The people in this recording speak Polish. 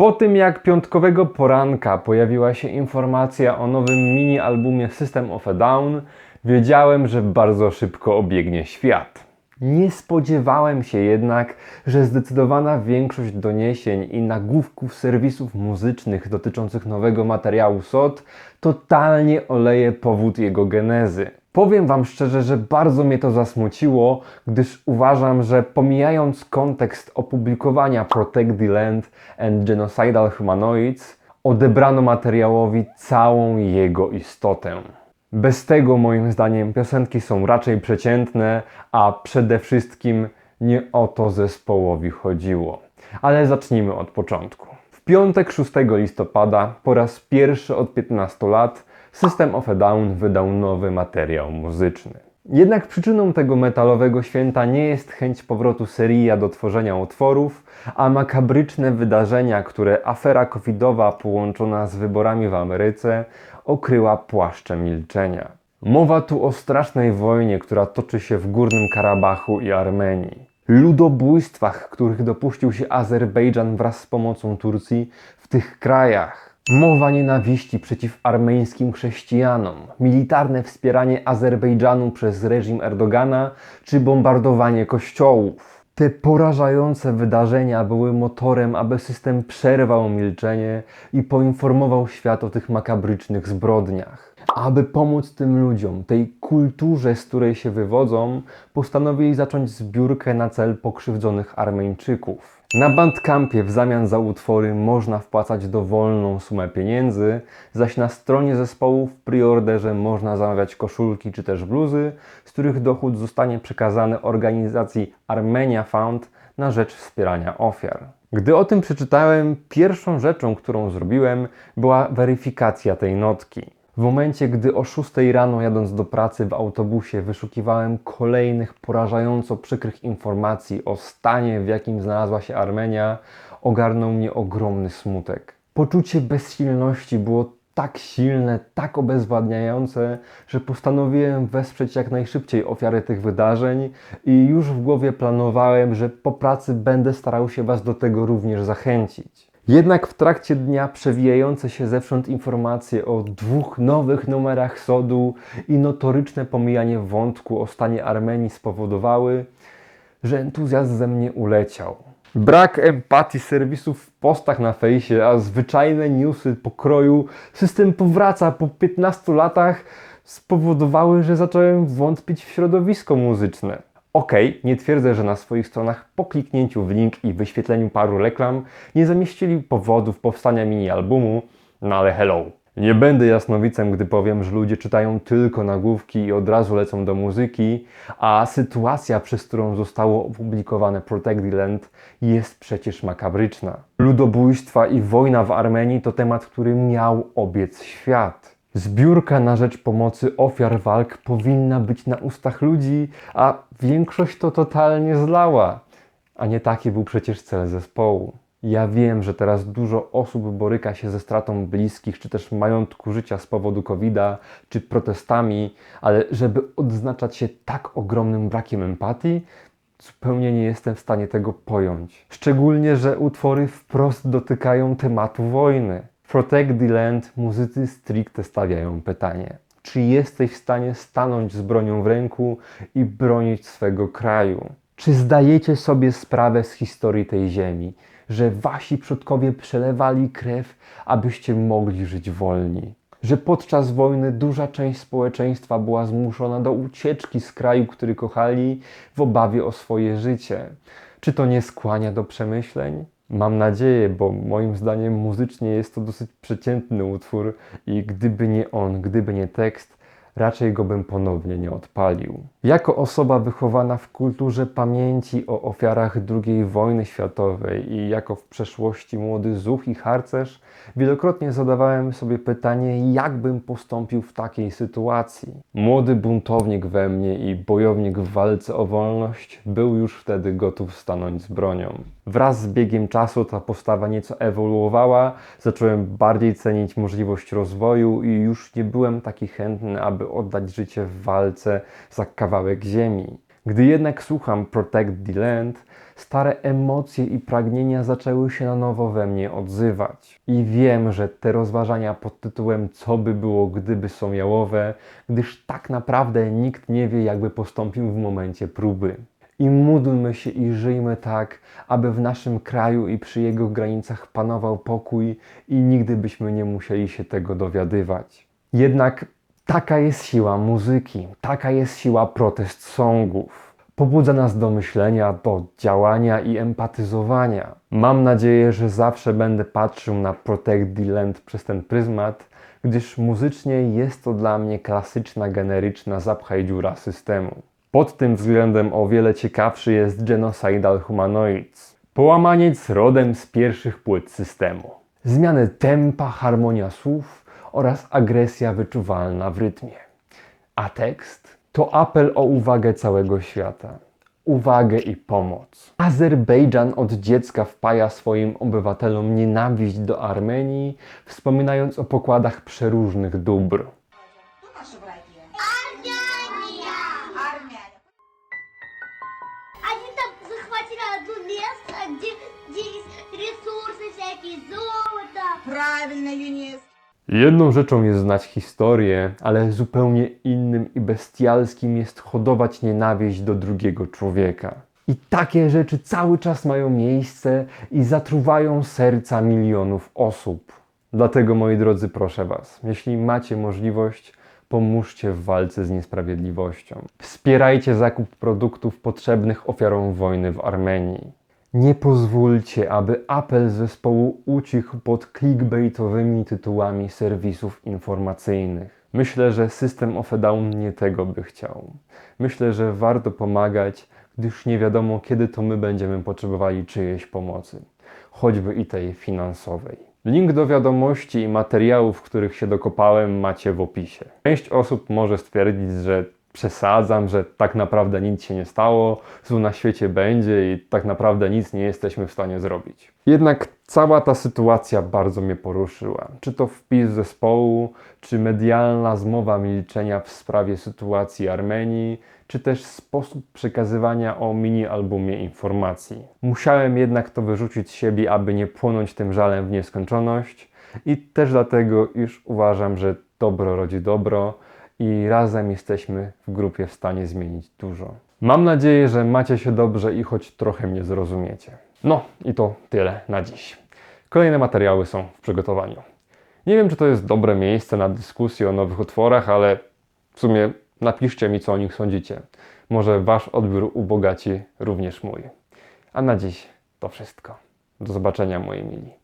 Po tym jak piątkowego poranka pojawiła się informacja o nowym mini-albumie System of a Down, wiedziałem, że bardzo szybko obiegnie świat. Nie spodziewałem się jednak, że zdecydowana większość doniesień i nagłówków serwisów muzycznych dotyczących nowego materiału SOT totalnie oleje powód jego genezy. Powiem Wam szczerze, że bardzo mnie to zasmuciło, gdyż uważam, że pomijając kontekst opublikowania Protect the Land and Genocidal Humanoids, odebrano materiałowi całą jego istotę. Bez tego moim zdaniem piosenki są raczej przeciętne, a przede wszystkim nie o to zespołowi chodziło. Ale zacznijmy od początku. W piątek 6 listopada po raz pierwszy od 15 lat System of a Down wydał nowy materiał muzyczny. Jednak przyczyną tego metalowego święta nie jest chęć powrotu seria do tworzenia utworów, a makabryczne wydarzenia, które afera covidowa połączona z wyborami w Ameryce okryła płaszczem milczenia. Mowa tu o strasznej wojnie, która toczy się w Górnym Karabachu i Armenii. Ludobójstwach, których dopuścił się Azerbejdżan wraz z pomocą Turcji w tych krajach. Mowa nienawiści przeciw armeńskim chrześcijanom, militarne wspieranie Azerbejdżanu przez reżim Erdogana czy bombardowanie kościołów. Te porażające wydarzenia były motorem, aby system przerwał milczenie i poinformował świat o tych makabrycznych zbrodniach. Aby pomóc tym ludziom, tej kulturze, z której się wywodzą, postanowili zacząć zbiórkę na cel pokrzywdzonych Armeńczyków. Na Bandcampie w zamian za utwory można wpłacać dowolną sumę pieniędzy, zaś na stronie zespołu w preorderze można zamawiać koszulki czy też bluzy, z których dochód zostanie przekazany organizacji Armenia Fund na rzecz wspierania ofiar. Gdy o tym przeczytałem, pierwszą rzeczą, którą zrobiłem, była weryfikacja tej notki. W momencie, gdy o 6 rano jadąc do pracy w autobusie wyszukiwałem kolejnych porażająco przykrych informacji o stanie, w jakim znalazła się Armenia, ogarnął mnie ogromny smutek. Poczucie bezsilności było tak silne, tak obezwładniające, że postanowiłem wesprzeć jak najszybciej ofiary tych wydarzeń i już w głowie planowałem, że po pracy będę starał się Was do tego również zachęcić. Jednak w trakcie dnia przewijające się zewsząd informacje o dwóch nowych numerach sodu i notoryczne pomijanie wątku o stanie Armenii spowodowały, że entuzjazm ze mnie uleciał. Brak empatii serwisów w postach na fejsie, a zwyczajne newsy pokroju system powraca po 15 latach spowodowały, że zacząłem wątpić w środowisko muzyczne. Okay, nie twierdzę, że na swoich stronach po kliknięciu w link i wyświetleniu paru reklam nie zamieścili powodów powstania mini-albumu, no ale hello. Nie będę jasnowicem, gdy powiem, że ludzie czytają tylko nagłówki i od razu lecą do muzyki, a sytuacja, przez którą zostało opublikowane Protect the Land jest przecież makabryczna. Ludobójstwa i wojna w Armenii to temat, który miał obiec świat. Zbiórka na rzecz pomocy ofiar walk powinna być na ustach ludzi, a większość to totalnie zlała. A nie taki był przecież cel zespołu. Ja wiem, że teraz dużo osób boryka się ze stratą bliskich, czy też majątku życia z powodu COVID-a, czy protestami, ale żeby odznaczać się tak ogromnym brakiem empatii, zupełnie nie jestem w stanie tego pojąć. Szczególnie, że utwory wprost dotykają tematu wojny. Protect the Land muzycy stricte stawiają pytanie. Czy jesteś w stanie stanąć z bronią w ręku i bronić swego kraju? Czy zdajecie sobie sprawę z historii tej ziemi, że wasi przodkowie przelewali krew, abyście mogli żyć wolni? Że podczas wojny duża część społeczeństwa była zmuszona do ucieczki z kraju, który kochali, w obawie o swoje życie? Czy to nie skłania do przemyśleń? Mam nadzieję, bo moim zdaniem muzycznie jest to dosyć przeciętny utwór i gdyby nie on, gdyby nie tekst, raczej go bym ponownie nie odpalił. Jako osoba wychowana w kulturze pamięci o ofiarach II wojny światowej i jako w przeszłości młody zuch i harcerz, wielokrotnie zadawałem sobie pytanie, jak bym postąpił w takiej sytuacji. Młody buntownik we mnie i bojownik w walce o wolność był już wtedy gotów stanąć z bronią. Wraz z biegiem czasu ta postawa nieco ewoluowała, zacząłem bardziej cenić możliwość rozwoju i już nie byłem taki chętny, aby oddać życie w walce za kawałek ziemi. Gdy jednak słucham Protect the Land, stare emocje i pragnienia zaczęły się na nowo we mnie odzywać. I wiem, że te rozważania pod tytułem Co by było, gdyby są jałowe, gdyż tak naprawdę nikt nie wie, jakby postąpił w momencie próby. I módlmy się i żyjmy tak, aby w naszym kraju i przy jego granicach panował pokój i nigdy byśmy nie musieli się tego dowiadywać. Jednak taka jest siła muzyki, taka jest siła protest songów. Pobudza nas do myślenia, do działania i empatyzowania. Mam nadzieję, że zawsze będę patrzył na Protect the Land przez ten pryzmat, gdyż muzycznie jest to dla mnie klasyczna, generyczna zapchaj dziura systemu. Pod tym względem o wiele ciekawszy jest Genocidal Humanoids. Połamaniec rodem z pierwszych płyt systemu. Zmiany tempa, harmonia słów oraz agresja wyczuwalna w rytmie. A tekst to apel o uwagę całego świata. Uwagę i pomoc. Azerbejdżan od dziecka wpaja swoim obywatelom nienawiść do Armenii, wspominając o pokładach przeróżnych dóbr. Кто наши враги? Армяне! Армяне. Они там захватили одно место, где, где есть ресурсы всякие, золото. Правильно, Юнис. Jedną rzeczą jest znać historię, ale zupełnie innym i bestialskim jest hodować nienawiść do drugiego człowieka. I takie rzeczy cały czas mają miejsce i zatruwają serca milionów osób. Dlatego, moi drodzy, proszę Was, jeśli macie możliwość, pomóżcie w walce z niesprawiedliwością. Wspierajcie zakup produktów potrzebnych ofiarom wojny w Armenii. Nie pozwólcie, aby apel zespołu ucichł pod clickbaitowymi tytułami serwisów informacyjnych. Myślę, że system of a Down nie tego by chciał. Myślę, że warto pomagać, gdyż nie wiadomo, kiedy to my będziemy potrzebowali czyjejś pomocy, choćby i tej finansowej. Link do wiadomości i materiałów, których się dokopałem, macie w opisie. Część osób może stwierdzić, że przesadzam, że tak naprawdę nic się nie stało, zło na świecie będzie i tak naprawdę nic nie jesteśmy w stanie zrobić. Jednak cała ta sytuacja bardzo mnie poruszyła. Czy to wpis zespołu, czy medialna zmowa milczenia w sprawie sytuacji Armenii, czy też sposób przekazywania o mini-albumie informacji. Musiałem jednak to wyrzucić z siebie, aby nie płonąć tym żalem w nieskończoność i też dlatego, iż uważam, że dobro rodzi dobro i razem jesteśmy w grupie w stanie zmienić dużo. Mam nadzieję, że macie się dobrze i choć trochę mnie zrozumiecie. No i to tyle na dziś. Kolejne materiały są w przygotowaniu. Nie wiem, czy to jest dobre miejsce na dyskusję o nowych utworach, ale w sumie napiszcie mi, co o nich sądzicie. Może Wasz odbiór ubogaci również mój. A na dziś to wszystko. Do zobaczenia, moi mili.